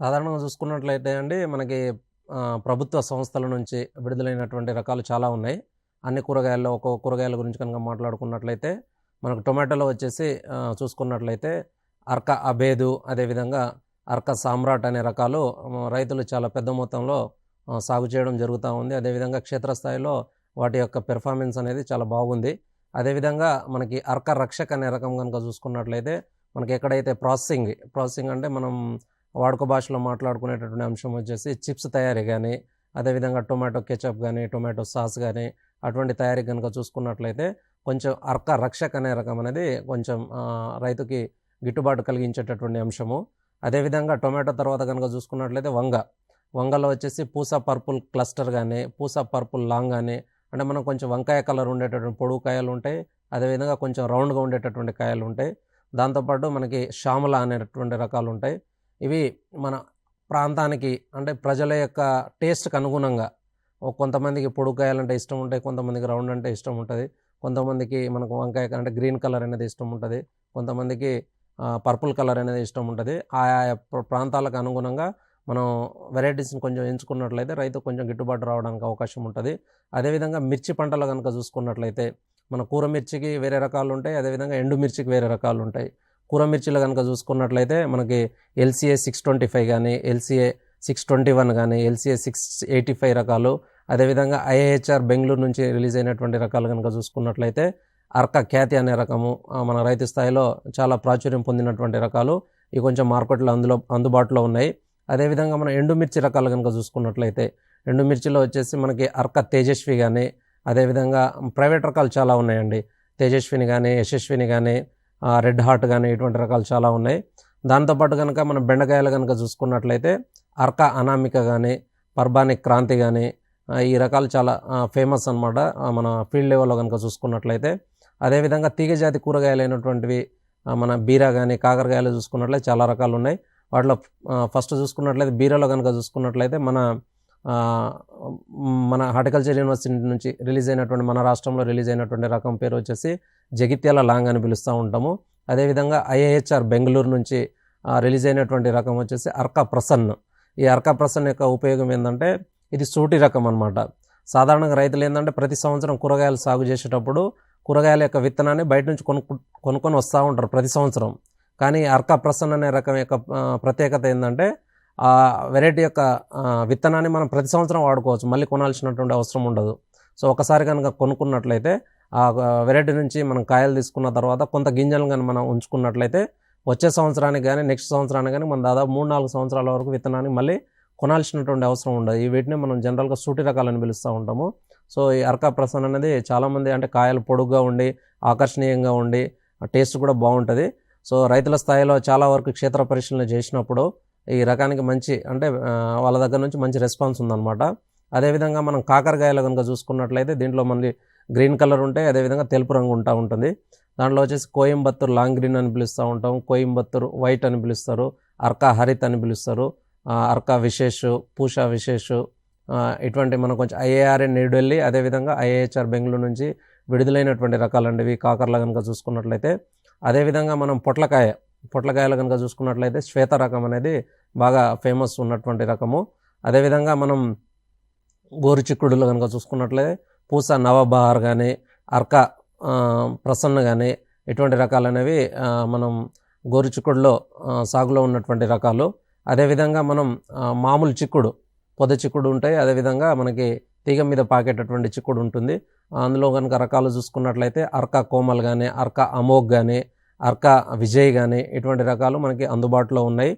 సాధారణంగా చూసుకున్నట్లయితే అండి మనకి ప్రభుత్వ సంస్థల నుంచి విడుదలైనటువంటి రకాలు చాలా ఉన్నాయి. అన్ని కూరగాయల్లో ఒక్కొక్క కూరగాయల గురించి కనుక మాట్లాడుకున్నట్లయితే మనకు టొమాటోలో వచ్చేసి చూసుకున్నట్లయితే అర్క అబేదు అదేవిధంగా అర్క సామ్రాట్ అనే రకాలు రైతులు చాలా పెద్ద మొత్తంలో సాగు చేయడం జరుగుతా ఉంది. అదేవిధంగా క్షేత్రస్థాయిలో వాటి యొక్క పెర్ఫార్మెన్స్ అనేది చాలా బాగుంది. అదేవిధంగా మనకి అర్క రక్షక్ అనే రకం కనుక చూసుకున్నట్లయితే మనకి ఎక్కడైతే ప్రాసెసింగ్, ప్రాసెసింగ్ అంటే మనం వాడుక భాషలో మాట్లాడుకునేటటువంటి అంశం వచ్చేసి చిప్స్ తయారీ కానీ అదేవిధంగా టొమాటో కెచప్ కానీ టొమాటో సాస్ కానీ అటువంటి తయారీ కనుక చూసుకున్నట్లయితే కొంచెం అర్క రక్షక్ అనే రకం అనేది కొంచెం రైతుకి గిట్టుబాటు కలిగించేటటువంటి అంశము. అదేవిధంగా టొమాటో తర్వాత కనుక చూసుకున్నట్లయితే వంగ. వంగలో వచ్చేసి పూసా పర్పుల్ క్లస్టర్ కానీ పూసా పర్పుల్ లాంగ్ కానీ అంటే మనం కొంచెం వంకాయ కలర్ ఉండేటటువంటి పొడుగు కాయలుంటాయి. అదేవిధంగా కొంచెం రౌండ్‌గా ఉండేటటువంటి కాయలుంటాయి. దాంతో పాటు మనకి శ్యామల అనేటటువంటి రకాలుంటాయి. ఇవి మన ప్రాంతానికి అంటే ప్రజల యొక్క టేస్ట్‌కి అనుగుణంగా. కొంతమందికి పొడుకాయాలంటే ఇష్టం ఉంటాయి. కొంతమందికి రౌండ్ అంటే ఇష్టం ఉంటుంది. కొంతమందికి మనకు వంకాయ అంటే గ్రీన్ కలర్ అనేది ఇష్టం ఉంటుంది. కొంతమందికి పర్పుల్ కలర్ అనేది ఇష్టం ఉంటుంది. ఆయా ప్రాంతాలకు అనుగుణంగా మనం వెరైటీస్‌ని కొంచెం ఎంచుకున్నట్లయితే రైతు కొంచెం గిట్టుబాటు రావడానికి అవకాశం ఉంటుంది. అదేవిధంగా మిర్చి పంటలు కనుక చూసుకున్నట్లయితే మన కూర మిర్చికి వేరే రకాలు ఉంటాయి అదేవిధంగా ఎండు మిర్చికి వేరే రకాలు ఉంటాయి. కూర మిర్చిలో చూసుకున్నట్లయితే మనకి ఎల్‌సీఏ 625 గానీ, ఎల్‌సీఏ 621 గానీ, ఎల్‌సీఏ 685 రకాలు అదేవిధంగా ఐఏహెచ్ఆర్ బెంగళూరు నుంచి రిలీజ్ అయినటువంటి రకాలు కనుక చూసుకున్నట్లయితే అర్క ఖ్యాతి అనే రకము మన రైతు స్థాయిలో చాలా ప్రాచుర్యం పొందినటువంటి రకాలు. ఇవి కొంచెం మార్కెట్‌లో అందులో అందుబాటులో ఉన్నాయి. అదేవిధంగా మనం ఎండుమిర్చి రకాలు కనుక చూసుకున్నట్లయితే ఎండుమిర్చిలో వచ్చేసి మనకి అర్క తేజస్వి కానీ అదేవిధంగా ప్రైవేట్ రకాలు చాలా ఉన్నాయండి. తేజస్విని కానీ యశస్విని కానీ రెడ్ హార్ట్ కానీ ఇటువంటి రకాలు చాలా ఉన్నాయి. దాంతో పాటు గనుక మనం బెండకాయలు కనుక చూసుకున్నట్లయితే అర్క అనామిక కానీ పర్బానిక్ క్రాంతి కానీ ఈ రకాలు చాలా ఫేమస్ అనమాట. మన ఫీల్డ్ లెవెల్‌లో కనుక చూసుకున్నట్లయితే. అదేవిధంగా తీగజాతి కూరగాయలు అయినటువంటివి మన బీర కానీ కాకరకాయలు చూసుకున్నట్లయితే చాలా రకాలు ఉన్నాయి వాటిలో ఫస్ట్ చూసుకున్నట్లయితే బీరాలో కనుక చూసుకున్నట్లయితే మన మన హార్టికల్చర్ యూనివర్సిటీ నుంచి రిలీజ్ అయినటువంటి మన రాష్ట్రంలో రిలీజ్ అయినటువంటి రకం పేరు వచ్చేసి జగిత్యాల లాంగ్ అని పిలుస్తూ ఉంటాము. అదేవిధంగా ఐఐహెచ్ఆర్ బెంగళూరు నుంచి రిలీజ్ అయినటువంటి రకం వచ్చేసి అర్క ప్రసన్న. ఈ అర్క ప్రసన్న యొక్క ఉపయోగం ఏంటంటే ఇది సూటి రకం అనమాట. సాధారణంగా రైతులు ఏంటంటే ప్రతి సంవత్సరం కూరగాయలు సాగు చేసేటప్పుడు కూరగాయల యొక్క విత్తనాన్ని బయట నుంచి కొనుక్కు కొనుక్కొని వస్తూ ఉంటారు ప్రతి సంవత్సరం. కానీ అర్క ప్రసన్న అనే రకం యొక్క ప్రత్యేకత ఏంటంటే ఆ వెరైటీ యొక్క విత్తనాన్ని మనం ప్రతి సంవత్సరం వాడుకోవచ్చు. మళ్ళీ కొనాల్సినటువంటి అవసరం ఉండదు. సో ఒకసారి కనుక కొనుక్కున్నట్లయితే ఆ వెరైటీ నుంచి మనం కాయలు తీసుకున్న తర్వాత కొంత గింజలను కానీ మనం ఉంచుకున్నట్లయితే వచ్చే సంవత్సరానికి కానీ నెక్స్ట్ సంవత్సరానికి కానీ మనం దాదాపు 3, 4 సంవత్సరాల వరకు విత్తనాన్ని మళ్ళీ కొనాల్సినటువంటి అవసరం ఉండదు. ఈ వీటిని మనం జనరల్‌గా సూటి రకాలని పిలుస్తూ ఉంటాము. సో ఈ అర్క ప్రసన్న అనేది చాలామంది అంటే కాయలు పొడుగ్గా ఉండి, ఆకర్షణీయంగా ఉండి, టేస్ట్ కూడా బాగుంటుంది సో రైతుల స్థాయిలో చాలా వరకు క్షేత్ర పరిశీలన చేసినప్పుడు ఈ రకానికి మంచి అంటే వాళ్ళ దగ్గర నుంచి మంచి రెస్పాన్స్ ఉందనమాట. అదేవిధంగా మనం కాకరకాయలు గనుక చూసుకున్నట్లయితే దీంట్లో మళ్ళీ గ్రీన్ కలర్ ఉంటాయి. అదేవిధంగా తెలుపు రంగు ఉంటా ఉంటుంది. దాంట్లో వచ్చేసి కోయంబత్తూర్ లాంగ్ గ్రీన్ అని పిలుస్తూ ఉంటాం. కోయంబత్తూర్ వైట్ అని పిలుస్తారు. అర్కా హరిత్ అని పిలుస్తారు. అర్కా విశేష్, పూషా విశేష్ ఇటువంటి మనం కొంచెం ఐఏఆర్ఏ న్యూఢిల్లీ అదేవిధంగా ఐఏహెచ్ఆర్ బెంగళూరు నుంచి విడుదలైనటువంటి రకాలండి ఇవి కాకరలో కనుక చూసుకున్నట్లయితే. అదేవిధంగా మనం పొట్లకాయ, పొట్లకాయలు కనుక చూసుకున్నట్లయితే శ్వేత రకం అనేది బాగా ఫేమస్ ఉన్నటువంటి రకము. అదేవిధంగా మనం గోరు చిక్కుడులో కనుక చూసుకున్నట్లయితే పూస నవబహార్ కానీ అర్క ప్రసన్న కానీ ఇటువంటి రకాలనేవి మనం గోరు చిక్కుడులో సాగులో ఉన్నటువంటి రకాలు. అదేవిధంగా మనం మామూలు చిక్కుడు, పొద చిక్కుడు ఉంటాయి. అదేవిధంగా మనకి తీగ మీద పాకేటటువంటి చిక్కుడు ఉంటుంది. అందులో కనుక రకాలు చూసుకున్నట్లయితే అర్క కోమల్ కానీ అర్క అమోగ్ కానీ అర్క విజయ్ కానీ ఇటువంటి రకాలు మనకి అందుబాటులో ఉన్నాయి.